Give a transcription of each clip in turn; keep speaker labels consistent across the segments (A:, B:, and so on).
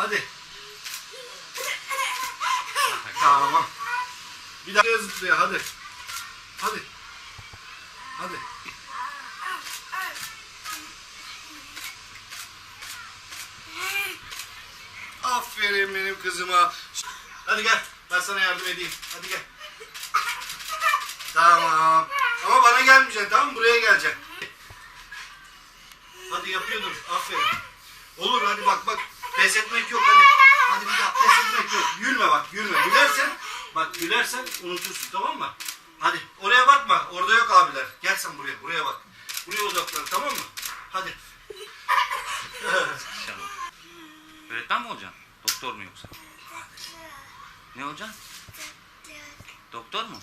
A: Hadi. Tamam. Bir daha zıplıyor hadi. Hadi. Hadi. Aferin benim kızıma. Hadi gel. Ben sana yardım edeyim. Hadi gel. Tamam. Ama bana gelmeyeceksin tamam mı? Buraya geleceksin. Hadi yapıyordun. Aferin. Olur hadi bak bak. Pes etmek yok hadi. Hadi bir daha pes etmek yok. Gülme bak gülme. Gülersen bak gülersen unutursun tamam mı? Hadi oraya bakma. Orada yok abiler. Gel sen buraya. Buraya bak. Buraya odaklan tamam mı? Hadi.
B: İnşallah. Öğretmen mi olacaksın? Doktor mu yoksa? Ne olacaksın? Doktor mu?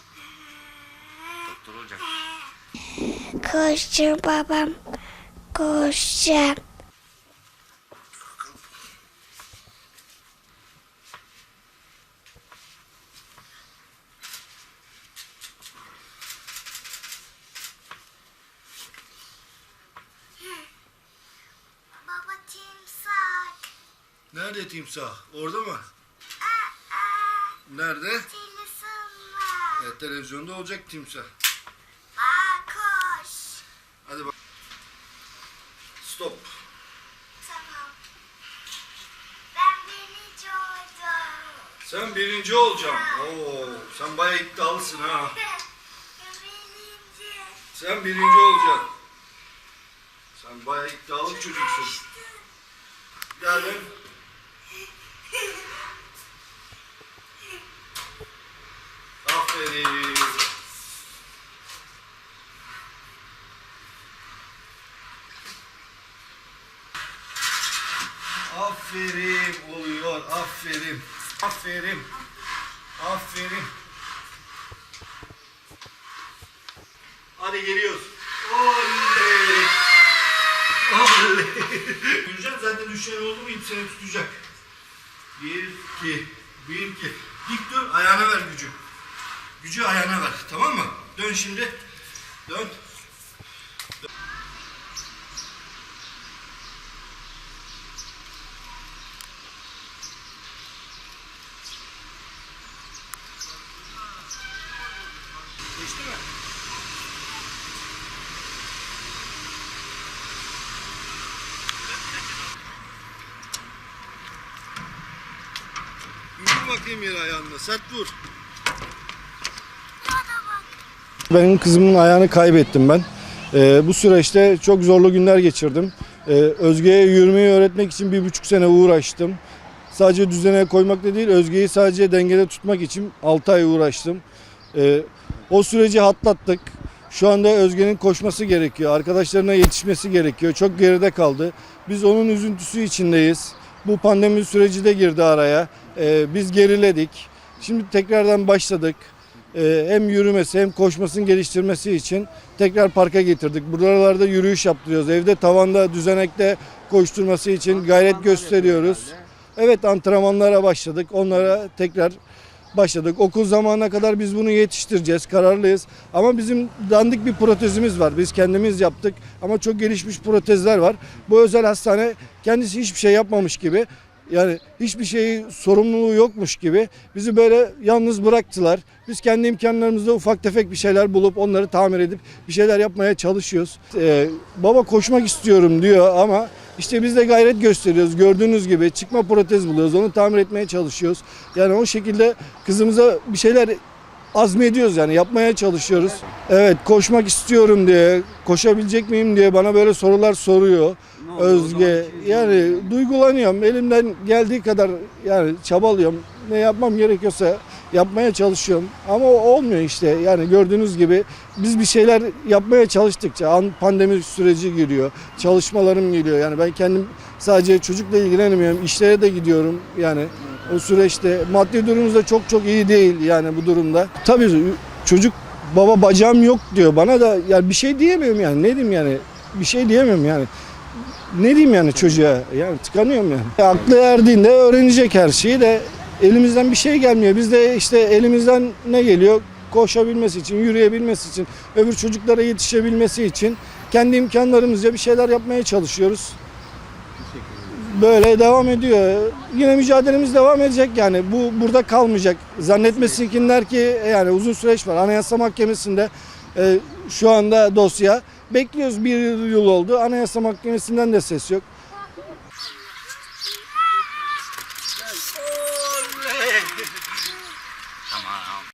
B: Doktor olacak.
C: Koşacağım babam. Koşacağım. Baba timsak.
A: Nerede timsah? Orada mı? Nerede?
C: Telefon var.
A: Evet, televizyonda olacak timsah.
C: Bak koş.
A: Hadi bak. Stop.
C: Tamam. Ben birinci oldum.
A: Sen birinci olacaksın. Oo, sen bayağı iddialısın ha.
C: birinci.
A: Sen birinci olacaksın. Sen bayağı iddialı çocuksun. Gel lan. Aferin. Aferin oluyor. Aferin. Aferin. Aferin. Hadi geliyoruz. Oley. Oley. Gülcan zaten düşen oldu mu ip seni tutacak. Bir, iki. Bir, iki. Dik dur ayağına ver gücü. Gücü ayağına ver. Tamam mı? Dön şimdi. Dön. Geçti mi? Vur bakayım yere ayağınla. Sert vur.
D: Benim kızımın ayağını kaybettim ben. Ee, bu süreçte çok zorlu günler geçirdim. Ee, Özge'ye yürümeyi öğretmek için bir buçuk sene uğraştım. Sadece düzene koymakla değil, Özge'yi sadece dengede tutmak için 6 ay uğraştım. Ee, o süreci atlattık. Şu anda Özge'nin koşması gerekiyor. Arkadaşlarına yetişmesi gerekiyor. Çok geride kaldı. Biz onun üzüntüsü içindeyiz. Bu pandemi süreci de girdi araya. Ee, biz geriledik. Şimdi tekrardan başladık. Ee, hem yürümesi hem koşmasını geliştirmesi için tekrar parka getirdik. Buralarda yürüyüş yaptırıyoruz. Evde tavanda düzenekte koşturması için gayret gösteriyoruz. Evet antrenmanlara başladık. Onlara tekrar başladık. Okul zamanına kadar biz bunu yetiştireceğiz. Kararlıyız. Ama bizim dandik bir protezimiz var. Biz kendimiz yaptık. Ama çok gelişmiş protezler var. Bu özel hastane kendisi hiçbir şey yapmamış gibi yani hiçbir şeyi sorumluluğu yokmuş gibi bizi böyle yalnız bıraktılar. Biz kendi imkanlarımızda ufak tefek bir şeyler bulup onları tamir edip bir şeyler yapmaya çalışıyoruz. Ee, baba koşmak istiyorum diyor ama işte biz de gayret gösteriyoruz. Gördüğünüz gibi çıkma protez buluyoruz. Onu tamir etmeye çalışıyoruz. Yani o şekilde kızımıza bir şeyler azmediyoruz yani yapmaya çalışıyoruz. Evet koşmak istiyorum diye, koşabilecek miyim diye bana böyle sorular soruyor. Özge yani duygulanıyorum. Elimden geldiği kadar yani çabalıyorum. Ne yapmam gerekiyorsa yapmaya çalışıyorum. Ama olmuyor işte. Yani gördüğünüz gibi biz bir şeyler yapmaya çalıştıkça an- pandemi süreci giriyor. Çalışmalarım geliyor. Yani ben kendim sadece çocukla ilgilenemiyorum. İşlere de gidiyorum. Yani o süreçte maddi durumumuz da çok çok iyi değil yani bu durumda. Tabii çocuk baba bacağım yok diyor bana da yani bir şey diyemiyorum yani ne diyeyim yani bir şey diyemiyorum yani. Ne diyeyim yani çocuğa yani tıkanıyorum yani. Aklı erdiğinde öğrenecek her şeyi de elimizden bir şey gelmiyor. Biz de işte elimizden ne geliyor? Koşabilmesi için, yürüyebilmesi için, öbür çocuklara yetişebilmesi için kendi imkanlarımızca bir şeyler yapmaya çalışıyoruz. Böyle devam ediyor. Yine mücadelemiz devam edecek yani. Bu burada kalmayacak. Zannetmesinler ki yani uzun süreç var. Anayasa Mahkemesi'nde e, şu anda dosya. Bekliyoruz bir yıl oldu. Anayasa Mahkemesi'nden de ses yok.